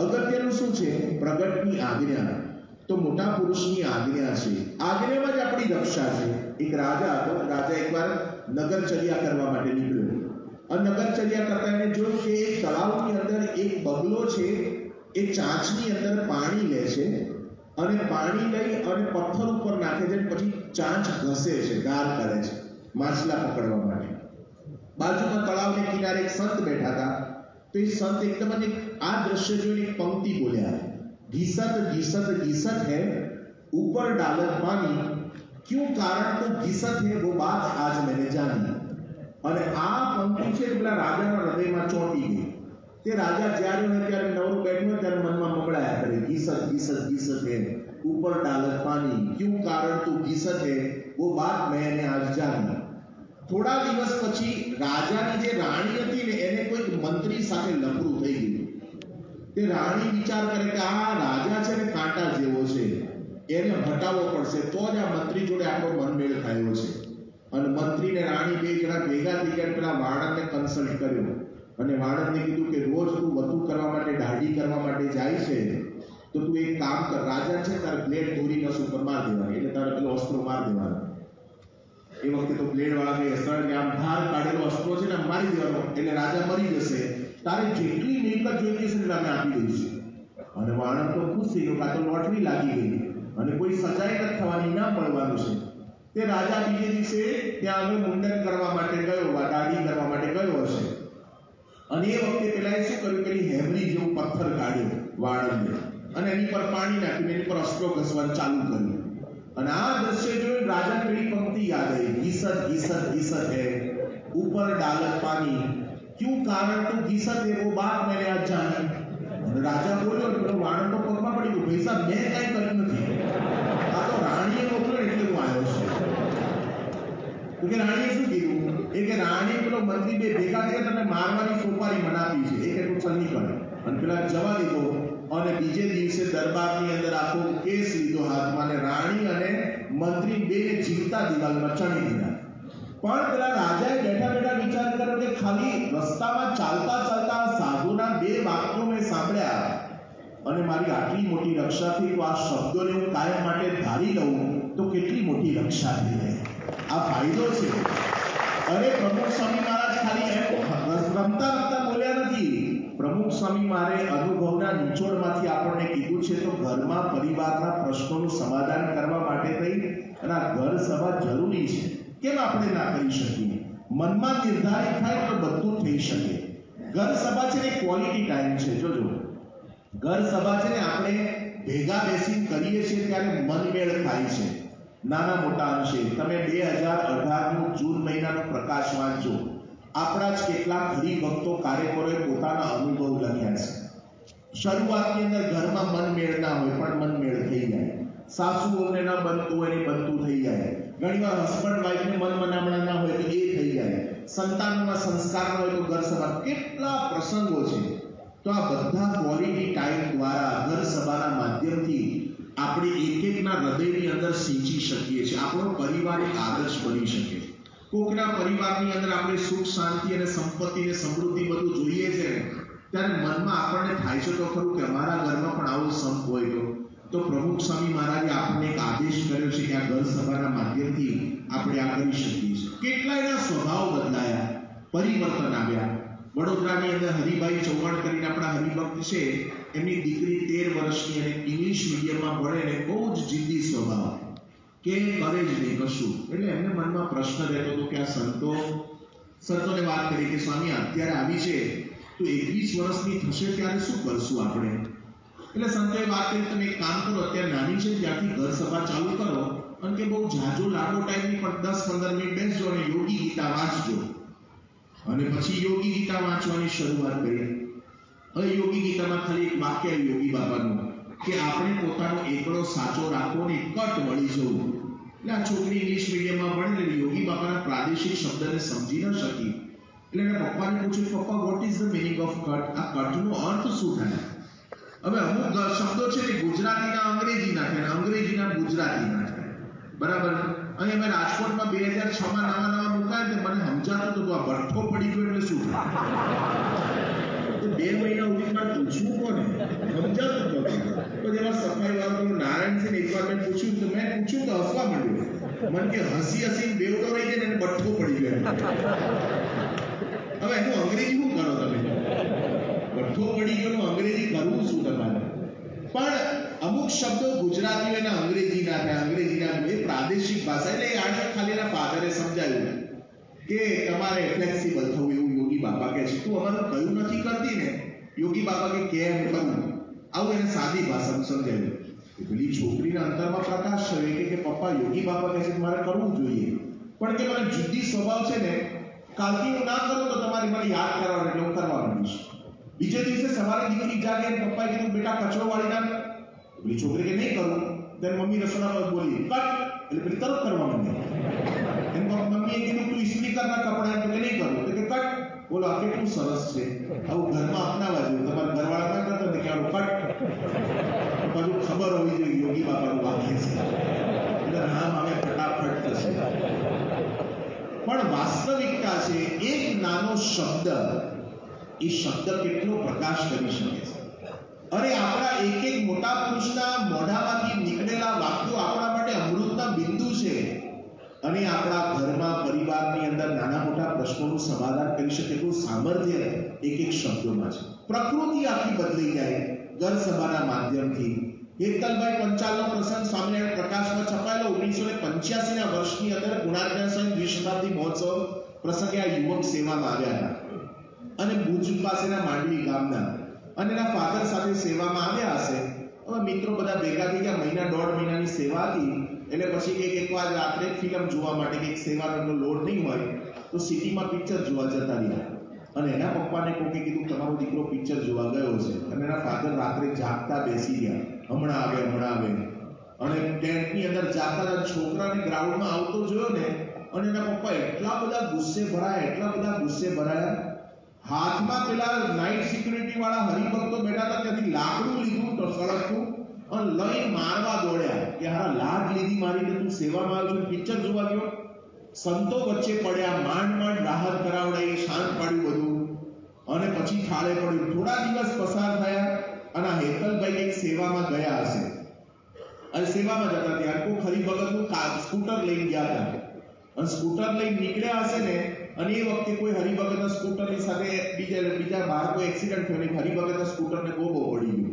અગત્યનું શું છે? પ્રગટની આજ્ઞા. તો મોટા પુરુષની આજ્ઞા છે. આજ્ઞામાં જ આપણી રક્ષા છે. એક રાજા હતો. રાજા એકવાર નગરચર્યા કરવા માટે નીકળ્યો. અને નગરચર્યા કરતા એને જોયું કે એક તળાવની અંદર એક બગલો છે. એ ચાંચની અંદર પાણી લે છે અને પાણી લઈ અને પથ્થર ઉપર નાખે છે પછી ચાંચ ઘસે છે, ગાર કરે છે, માછલા પકડવા માટે. બાજુમાં તળાવને કિનારે એક સંત બેઠા હતા. તો એ સંત એકદમ જ એક આ દ્રશ્ય જોઈને એક પંક્તિ બોલ્યા घिसत घिसत घिसत है ऊपर डालत पानी क्यों कारण तो घिसत है वो बात आज मैंने जानी અને આ પંક્તિ છે તે પેલા રાજાના હૃદયમાં ચોંટી ગઈ તે રાજા જ્યારે હોય ત્યારે નવરો બેઠો હોય ત્યારે મનમાં મમડાયા કરે ઘીસત ઘીસત ઘીસત હે ઉપર ડાલત પાણી ક્યું કારણ તું ઘીસત હે वो बात मैंने आज जानी થોડા દિવસ પછી રાજાની જે રાણી હતી ને, એને કોઈક મંત્રી સાથે લફડું થઈ ગયું. તે રાણી વિચાર કરે કે આ રાજા છે ને કાંટા જેવો છે, એને હટાવવો પડશે, તો જ આ મંત્રી જોડે આપણો મનમેળ થયો છે. અને મંત્રી ને રાણી બે જણા ભેગા થઈ ગયા પેલા વાળંદને કન્સલ્ટ કર્યો. અને વાળંદને કીધું કે રોજ તું વધુ કરવા માટે, દાઢી કરવા માટે જાય છે તો તું એક કામ કર, રાજા છે તારે બ્લેડ દોરી નસ ઉપર માર દેવાની, એટલે તારે પેલો અસ્ત્રો માર દેવાનો. એ વખતે તો બ્લેડ વાળા કઈ અસ્ત્ર કે આમ ધાર કાઢેલો અસ્ત્રો છે ને મારી દેવાનો. એટલે રાજા મરી જશે. તારે જેટલી મિલકત જોઈતી છે અમે આપી દઈશું. અને વાણંદ તો ખુશ થઈ ગયો કાં તો લોટરી લાગી ગઈ અને કોઈ સજાય નથી થવાની, ના પડવાનું છે. તે રાજા બીજે દિવસે ત્યાં આગળ મુંડન કરવા માટે ગયો દાઢી કરવા માટે ગયો હશે. અને એ વખતે પેલા શું કર્યું? કે હેમરી જેવું પથ્થર કાઢ્યો વાળંદે અને એની પર પાણી નાખ્યું એની પર અસ્ત્રો ઘસવાનું ચાલુ કર્યું. અને આ દ્રશ્ય જોઈ રાજા પેલી પંક્તિ યાદ આવી. ગીસત ગીસત ગીસત હે. ઉપર ડાલત પાની ક્યું કારણ તું ગીસત હે? વો બાપ મેને આજ જાણી અને રાજા બોલ્યો એટલે વાણંદો પગમાં પડી ગયો. ભાઈ સાહેબ મેં કાંઈ કર્યું નથી. આ તો રાણીએ મોકલ્યો એટલે હું આવ્યો છું. કે રાણીએ શું કીધું? એ કે રાણી પેલો મંત્રી બે ભેગા થયા તમે મારવાની સોપારી મનાવી છે. એ કે તું ચલ નીકળ. અને પેલા જવા દીધો. અને બીજે દિવસે દરબારની અંદર આખો કેસ લીધો હાથમાં અને રાણી અને મંત્રી બે જીવતા દિવાલમાં ચણી દીધા. પણ પેલા રાજાએ બેઠા બેઠા વિચાર કર્યો કે ખાલી રસ્તામાં ચાલતા ચાલતા સાધુના બે વાક્યો મેં સાંભળ્યા. અને મારી આટલી મોટી રક્ષા થઈ તો આ શબ્દોને હું કાયમ માટે ધારી લઉં, તો કેટલી મોટી રક્ષા થઈ જાય. આ ફાયદો છે. અરે પ્રમુખ સ્વામી મહારાજ, ખાલી એમ રમતા રમતા બોલ્યા નથી. પ્રમુખ સ્વામી મારે અનુભવના નિચોડમાંથી આપણને કીધું છે, તો ઘરમાં પરિવારના પ્રશ્નોનું સમાધાન કરવા માટે થઈ અને ઘર સભા જરૂરી છે. કેમ આપણે ના કરી શકીએ? મનમાં નિર્ધારિત થાય તો બધું થઈ શકે. ઘર સભા છે ને ક્વોલિટી ટાઈમ છે. જોજો ઘર સભા છે ને આપણે ભેગા બેસી કરીએ છીએ ત્યારે મનમેળ થાય છે. નાના મોટા અંશે. તમે બે હજાર અઢારનું જૂન મહિનાનો પ્રકાશ વાંચો આપણા જ કેટલાક હરિભક્તો કાર્યકરોએ પોતાના અનુભવ લખ્યા છે. શરૂઆતની અંદર ઘરમાં મનમેળ ના હોય, પણ મનમેળ થઈ જાય. સાસુઓને ન બનતું હોય ને બનતું થઈ જાય. ઘણીવાર હસબન્ડ વાઈફને મન મનામણા ના હોય તો એ થઈ જાય. સંતાનોના સંસ્કાર ન હોય તો ઘર સભા. કેટલા પ્રસંગો છે. તો આ બધા ક્વોલિટી ટાઈમ દ્વારા ઘર સભાના માધ્યમથી આપણે એક એકના હૃદયની અંદર સિંચી શકીએ છીએ. આપણો પરિવાર એક આદર્શ બની શકે. કોકના પરિવારની અંદર આપણે સુખ, શાંતિ અને સંપત્તિ અને સમૃદ્ધિ બધું જોઈએ છે ત્યારે મનમાં આપણને થાય છે તો ખરું કે અમારા ઘરમાં પણ આવો સંપ હોય તો તો પ્રમુખ સ્વામી મહારાજે આપણને એક આદેશ કર્યો છે કે આ ઘર સભાના માધ્યમથી આપણે આ કરી શકીએ છીએ. કેટલા એના સ્વભાવ બદલાયા, પરિવર્તન આવ્યા. વડોદરાની અંદર હરિભાઈ ચૌહાણ કરીને આપણા હરિભક્ત છે, એમની દીકરી તેર વર્ષની અને ઇંગ્લિશ મીડિયમમાં ભણે ને બહુ જ જિદ્દી સ્વભાવ. કે કરે જ નહીં કશું? એટલે એમને મનમાં પ્રશ્ન રહેતો હતો કે આ સંતો, સંતોને વાત કરી કે સ્વામી, અત્યારે આવી છે, તો એકવીસ વર્ષની થશે ત્યારે શું કરશું આપણે? એટલે સંતોએ વાત કરી, તમે એક કામ કરો, અત્યારે નાની છે, ત્યાંથી ઘર સભા ચાલુ કરો, અને કે બહુ જાજો લાંબો ટાઈમ નહીં પણ દસ પંદર મિનિટ બેસજો અને યોગી ગીતા વાંચજો. અને પછી યોગી ગીતા વાંચવાની શરૂઆત કરી. હવે યોગી ગીતામાં ખાલી એક વાક્ય યોગી બાબાનું. કે આપણે પોતાનો એકડો સાચો રાખવો ને કટ વળી જવું. એટલે આ છોકરી ઇંગ્લિશ મીડિયમમાં ભણેલી યોગી બાપાના પ્રાદેશિક શબ્દને સમજી ન શકી. એટલે એના પપ્પાને પૂછ્યું, પપ્પા what is the meaning of cut આ કટનો અર્થ શું થાય? હવે અમુક શબ્દો છે કે ગુજરાતીના અંગ્રેજીના થાય અંગ્રેજીના ગુજરાતીના થાય બરાબર? અહીં અમે રાજકોટમાં બે હજાર છ માં નવા નવા મુકાય ને મને સમજાતું હતું આ ભઠ્ઠો પડી ગયો એટલે શું બે મહિના સુધી મારે પૂછવું કોને? જેવા સફાઈ વાળો પેલો નારાયણસિંહ એકવાર મેં પૂછ્યું તો મેં પૂછ્યું તો હસવા માંડ્યો મને કે હસી હસી બેવડો રહી જાય ને એને બટકો પડી ગયો હવે એનું અંગ્રેજી શું કરો તમે બટકો પડી ગયો અંગ્રેજી કરવું શું તમારે પણ અમુક શબ્દો ગુજરાતીઓના અંગ્રેજીના થાય અંગ્રેજીના એ પ્રાદેશિક ભાષા એટલે એ આજે ખાલી એના ફાધરે સમજાયું કે તમારે ફ્લેક્સિબલ થવું એવું યોગી બાપા કહે છે તું અમારું કયું નથી કરતી ને યોગી બાપા કે કેમ કરવું આવું એને સાદી ભાષામાં સમજાવ્યું કે પેલી છોકરીના અંતરમાં પ્રકાશ થયો. કે કે પપ્પા, યોગી બાપા કહે છે મારે કરવું જોઈએ. પણ કે મને જુદી સ્વભાવ છે ને, કાલથી હું ના કરું તો તમારે મને યાદ કરવાનું એટલે હું કરવા માંડીશ બીજે દિવસે સવારે દીકરી જાગે, પપ્પાએ કીધું, બેટા કચરો વાળી નાખ પેલી છોકરી કે, નહીં કરું. ત્યારે મમ્મી રસોડા પર બોલી, કટ. એટલે પેલી તરત કરવા માંડી એમ મમ્મીએ કીધું, તું ઇસ્ત્રી કરના કપડા એમ કે નહીં કરું. એટલે કે, કટ. બોલો, આ કેટલું સરસ છે. આવું ઘરમાં અપનાવા જોઈએ તમારા ઘરવાળા ના કરતા કે આવું બધું ખબર હોવી જોઈએ, યોગી બાપાનું વાક્ય છે. એટલે નામ આવે, ફટાફટ થશે. પણ વાસ્તવિકતા છે, એક નાનો શબ્દ, એ શબ્દ કેટલો પ્રકાશ કરી શકે છે? અરે, આપણા એક એક મોટા પુરુષના મોઢામાંથી નીકળેલા વાક્યો આપણા માટે અમૃતના બિંદુ છે. અને આપણા ઘરમાં, પરિવારની અંદર નાના મોટા પ્રશ્નોનું સમાધાન કરી શકે એટલું સામર્થ્ય એક એક શબ્દોમાં છે પ્રકૃતિ આખી બદલી જાય ઘર સભાના માધ્યમથી. હેતલભાઈ પંચાલનો પ્રસંગ સ્વામિનારાયણ પ્રકાશમાં છપાયેલો ઓગણીસો ને પંચ્યાસી ના વર્ષની અંદર ગુણાર્જન સંઘ દ્વિશતાબ્દી મહોત્સવ પ્રસંગે આ યુવક સેવામાં આવ્યા હતા. અને ભુજ પાસેના માંડવી ગામના. અને એના ફાધર સાથે સેવામાં આવ્યા હશે. હવે મિત્રો બધા ભેગા થઈ ગયા, મહિના દોઢ મહિનાની સેવા હતી. એટલે પછી કંઈક એકવાર રાત્રે ફિલ્મ જોવા માટે કંઈક રંગનો લોડ નહીં હોય, તો સિટીમાં પિક્ચર જોવા જતા રહ્યા. અને એના પપ્પાને કોકે કીધું, તમારો દીકરો પિક્ચર જોવા ગયો છે. અને એના ફાધર રાત્રે જાગતા બેસી ગયા. હમણાં આવે હમણાં આવે. અને ટેન્ટની અંદર જાતા છોકરાને ગ્રાઉન્ડમાં આવતો જોયો ને, અને એના પપ્પા એટલા બધા ગુસ્સે ભરાયા, એટલા બધા ગુસ્સે ભરાયા. હાથમાં પેલા નાઇટ સિક્યુરિટી વાળા હરિભક્તો બેઠા હતા, ત્યાંથી લાકડું લીધું તો સળગતું અને લઈ મારવા દોડ્યા. કે હારા લાડ લીધી મારી કે તું સેવામાં આવ્યો છું, પિક્ચર જોવા ગયો? સંતો વચ્ચે પડ્યા, માંડ માંડ રાહત કરાવડાઈ શાંત પાડ્યું બધું. અને પછી થાળે પડ્યું. થોડા દિવસ પસાર થયા અને હેતલભાઈ કંઈક સેવામાં ગયા હશે. અને સેવામાં જતા ત્યાં. કોઈ ખરી ભગતનું સ્કૂટર લઈને ગયા હતા. અને સ્કૂટર લઈને નીકળ્યા હશે ને, અને એ વખતે કોઈ હરિભગતના સ્કૂટરની સાથે બીજા બીજા બાળકો એક્સિડન્ટ થયો ને હરિભગતના સ્કૂટરને ગોબો પડી ગયો.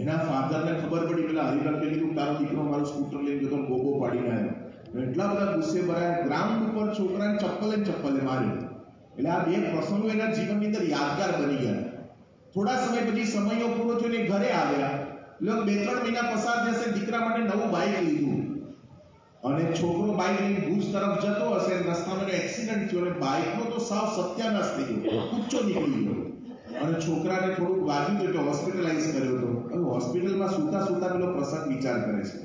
એના ફાધરને ખબર પડી પેલા હરિભક્તે કીધું તારો દીકરો મારું સ્કૂટર લઈને ગયો તો ગોબો પાડીને આવ્યો એટલા બધા ગુસ્સે ભરાયા ગ્રાઉન્ડ ઉપર છોકરાને ચપ્પલે ને ચપ્પલે માર્યો એટલે આ બે પ્રસંગો એના જીવનની અંદર યાદગાર બની ગયા. થોડા સમય પછી સમયો પૂરો થયો ને ઘરે આવ્યા. એટલે બે ત્રણ મહિના પસાર થશે દીકરા માટે નવું બાઇક લીધું. અને છોકરો બાઇક લઈને ભુજ તરફ જતો હશે અને રસ્તામાં એનો એક્સિડન્ટ થયો અને બાઇકનો તો સાવ સત્યાનાશ થઈ ગયો કૂચો નીકળી ગયો. અને છોકરાને થોડુંક વાગ્યું તો એટલે હોસ્પિટલાઇઝ કર્યો. હતો હવે હોસ્પિટલમાં સૂતા સૂતા પેલો પ્રસંગ વિચાર કરે છે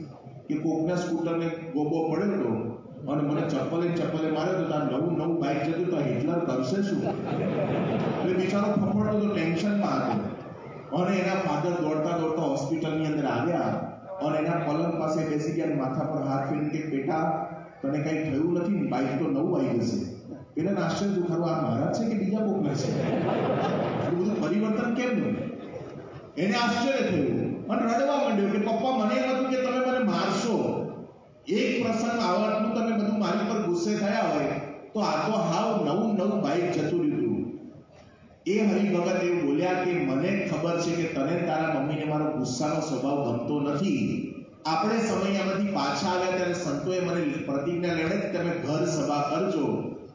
કે કોકના સ્કૂટરને ગોબો પડ્યો હતો અને મને ચપ્પલે ચપ્પલે માર્યો તો નવું નવું બાઇક જતું તો હિટલર કરશે શું? એટલે બિચારો ફફડતો તો ટેન્શનમાં હતો. અને એના ફાધર દોડતા દોડતા હોસ્પિટલની અંદર આવ્યા અને એના પલંગ પાસે બેસી ગયા માથા પર હાથ ફેરી કે, બેટા, તને કંઈ થયું નથી? બાઇક તો નવું આવી જશે. એને આશ્ચર્ય દુખાડો આ મારા છે કે બીજા કોકના છે? બધું પરિવર્તન કેમ નું એને આશ્ચર્ય થયું અને રડવા માંડ્યો કે પપ્પા, મને એમ હતું કે તમે મને મારશો. એક પ્રસંગ આવવાનું તમે બધું મારી પર ગુસ્સે થયા હોય, તો આ તો હાવ નવું નવું બાઇક જતું રહ્યું એ હરિભગત એવું બોલ્યા કે મને ખબર છે કે તને તારા મમ્મીને મારો ગુસ્સાનો સ્વભાવ ગમતો નથી. આપણે સમયમાંથી પાછા આવ્યા ત્યારે સંતોએ મને પ્રતિજ્ઞા લેવડે કે તમે ઘર સભા કરજો.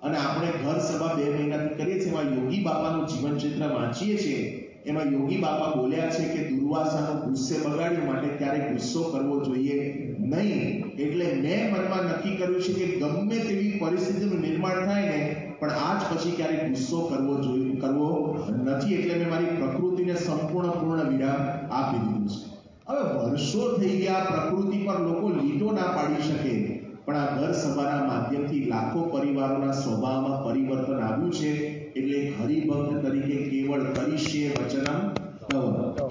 અને આપણે ઘર સભા બે મહિનાથી કરીએ છીએ એમાં યોગી બાપાનું જીવન ચિત્ર વાંચીએ છીએ. એમાં યોગી બાપા બોલ્યા છે કે દુર્વાસાનો ગુસ્સે બગાડ્યો માટે ક્યારેય ગુસ્સો કરવો જોઈએ નહીં. એટલે મેં મનમાં નક્કી કર્યું છે કે ગમે તેવી પરિસ્થિતિનું નિર્માણ થાય ને, પણ આજ પછી ક્યારેય ગુસ્સો કરવો જોઈએ કરવો નથી. એટલે મેં મારી પ્રકૃતિને સંપૂર્ણ પૂર્ણ વિરામ આપી દીધું છે. હવે વર્ષો થઈ ગયા, પ્રકૃતિ પર લોકો લીટો ના પાડી શકે, પણ આ ઘર સભાના માધ્યમથી લાખો પરિવારોના સ્વભાવમાં પરિવર્તન આવ્યું છે. હરિભક્ત તરીકે કેવળ કરીશે વચનમ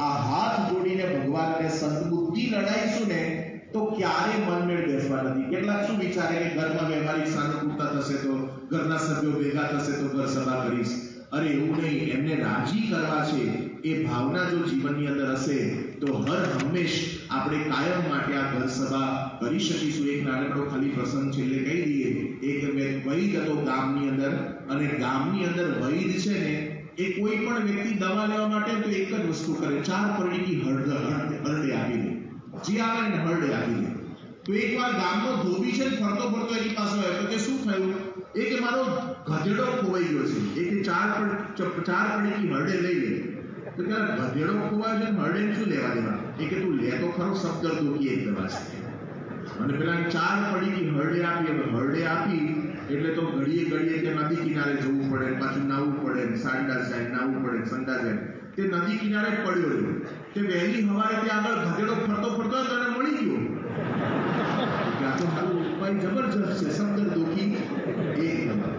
આ હાથ જોડીને ભગવાનને સંતબુદ્ધિ લડાઈશું ને, તો ક્યારે મનમેળ બેસવા નથી? કેટલાક શું વિચારે કે ઘરમાં વ્યવહારિક સાનુકૂળતા થશે તો, ઘરના સભ્યો ભેગા થશે તો ઘર સભા કરીશ. અરે, એવું નહીં, એમને રાજી કરવા છે. એ ભાવના જો જીવનની અંદર હશે, તો હર હંમેશ આપણે કાયમ માટે આ ઘર સભા કરી શકીશું. એક નાનકડો ખાલી પ્રસંગ છેલ્લે કહી દઈએ એક વૈદ હતો ગામની અંદર, અને ગામની અંદર વૈદ છે ને, એ કોઈ પણ વ્યક્તિ દવા લેવા માટે તો એક જ વસ્તુ કરે, ચાર પરણીની હળદ હરડે આપી દે. જે આવે ને હરડે આપી દે. તો એકવાર ગામનો ધોબી છે ફરતો ફરતો એની પાસે આવ્યો, તો કે શું થયું? એ કે મારો ગધેડો ખોવાઈ ગયો છે. એ કે ચાર ચાર પડીકી હરડે લઈ લે. તો કે ગધેડો ખોવાયો છે હરડે શું લેવા દેવા એ કે તું લે તો ખરો શબ્દ દુખી એક દવા અને પેલા ચાર પડીકી હરડે આપી, હવે હરડે આપી, એટલે તો ઘડીએ ઘડીએ કે નદી કિનારે જવું પડે, પાછું નાવું પડે, સાંડા જાય, નાવું પડે, સંડા જાય. તે નદી કિનારે પડ્યો રહ્યો તે વહેલી હવારે ત્યાં આગળ ગધેડો ફરતો ફરતો તને મળી ગયો. ત્યાં તો મારું ઉપાય જબરજસ્ત છે શબ્દ દુખી એક નંબર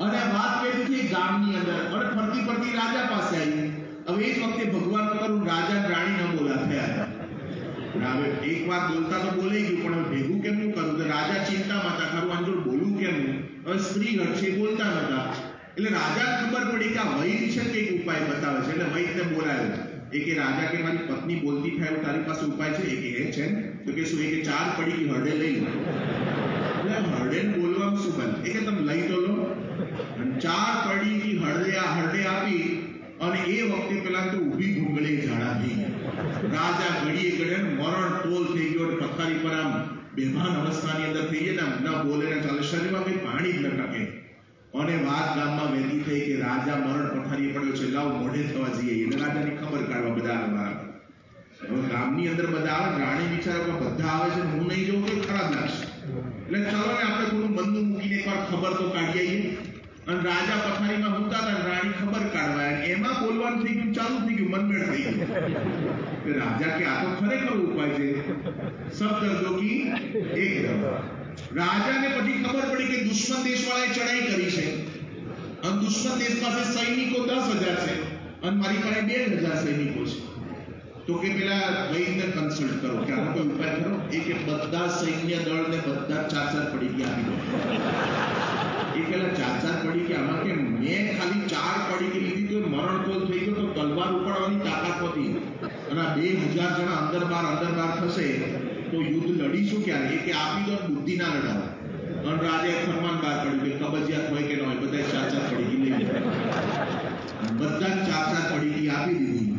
અને વાત કરી છે ગામની અંદર અને ફરતી ફરતી રાજા પાસે આવી હવે એ જ વખતે ભગવાન કરું રાજા રાણી ન બોલા થયા હતા એક બોલતા તો બોલાઈ ગયું, પણ ભેગું કેમનું કરું કે રાજા ચિંતામાં હતા ખરું આંજોડ બોલવું કેમનું હવે સ્ત્રી છે બોલતા નતા એટલે રાજા ખબર પડી કે આ વૈદ છે કે ઉપાય બતાવે છે. એટલે વૈદને બોલાયો. એ કે રાજા કે, મારી પત્ની બોલતી થાય તારી પાસે ઉપાય છે? એ કે છે. તો કે, શું એ કે ચાર પડી હરડે લઈ લો? એટલે હરડે બોલવામાં શું બને એ કે તમે લઈ તો લો. ચાર પડી હરડે હરડે આપી અને એ વખતે પેલા તો ઊભી ભૂંગળી ઝાડા થઈ રાજા ઘડીએ ઘડીએ મરણ તોલ થઈ ગયો અને પથારી પર આમ બેભાન અવસ્થાની અંદર થઈ ગયા ને ના બોલે ને ચાલે શરીરમાં કંઈ પાણી જ ન ટકે. અને વાત ગામમાં વહેતી થઈ કે રાજા મરણ પથારી પડ્યો છે, લાવ મોઢે થવા જઈએ. એટલે રાજાની ખબર કાઢવા બધા આવવા હવે ગામની અંદર બધા આવે, રાણી બિચારા બધા આવે છે, હું નહીં જોઉં તો ખરાબ લાગશે. એટલે ચાલો ને આપણે થોડું બંદુક મૂકીને એકવાર ખબર તો કાઢી આવીએ. અને રાજા પથારીમાં હોતા હતા રાણી ખબર કાઢવા એમાં બોલવાનું થઈ ગયું, ચાલુ થઈ ગયું મનમેળ થઈ ગયું. રાજા કે, આ તો ખરેખર ઉપાય છે. શબ્દ દોકી એક રાજાને પછી ખબર પડી કે દુશ્મન દેશવાળાએ ચડાઈ કરી છે. અને દુશ્મન દેશ પાસે સૈનિકો દસ હજાર છે અને મારી પાસે બે હજાર સૈનિકો છે. તો કે પેલા વૈદને કન્સલ્ટ કરો. કે આનો કોઈ ઉપાય કરો એ કે બધા સૈન્ય દળને બધા ચાર ચાર પડી ગયા. પેલા ચાર ચાર પડી કે આમાં કે મેં ખાલી ચાર પડી લીધી તો મરણ કોલ થઈ ગયો તો તલવાર ઉપાડવાની તાકાત હતી. અને બે હજાર જણા અંદર બાર અંદર બાર થશે, તો યુદ્ધ લડીશું ક્યારે? કે આપી દો બુદ્ધિ ના લડાવો. અને રાજાએ ફરમાન બહાર પડ્યું કે કબજિયાત હોય કે ન હોય બધા ચાર ચાર પડી લઈ બધા ચાર ચાર પડી આપી દીધી.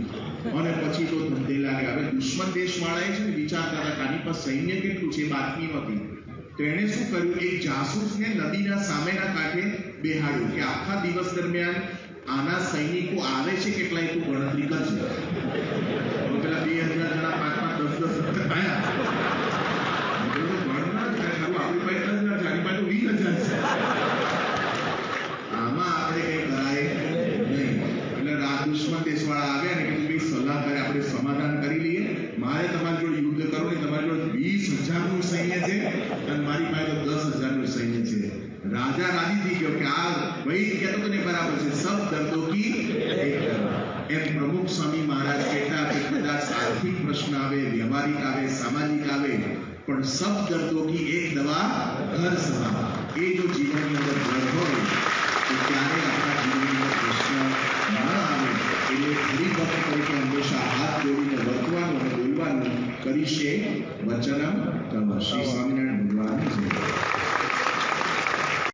અને પછી તો ધંધે લાગે. હવે દુશ્મન દેશ વાળાએ છે ને વિચાર કર્યા કાની પાસે સૈન્ય કેટલું છે? બાતમી નહોતી. તેણે શું કર્યું? એક જાસૂસને નદીના સામેના કાંઠે બેહાડ્યું કે આખા દિવસ દરમિયાન આના સૈનિકો આવે છે કેટલાય તું ગણતરી કરજે પેલા બે હજાર જણા પાંચ व्यवहारिक आवे सामाजिक आवे પણ સબ દર્દો કી એક દવા ઘર સમા એ જો જીવનની અંદર દર્દ હોય, તો ત્યારે આપણા જીવનની પ્રશ્ન ન આવે. એટલે ફરી ભક્ત તરીકે હંમેશા હાથ જોડીને વર્તવાનું અને બોલવાનું કરીશે વચન કર્મ શ્રી સ્વામિનારાયણ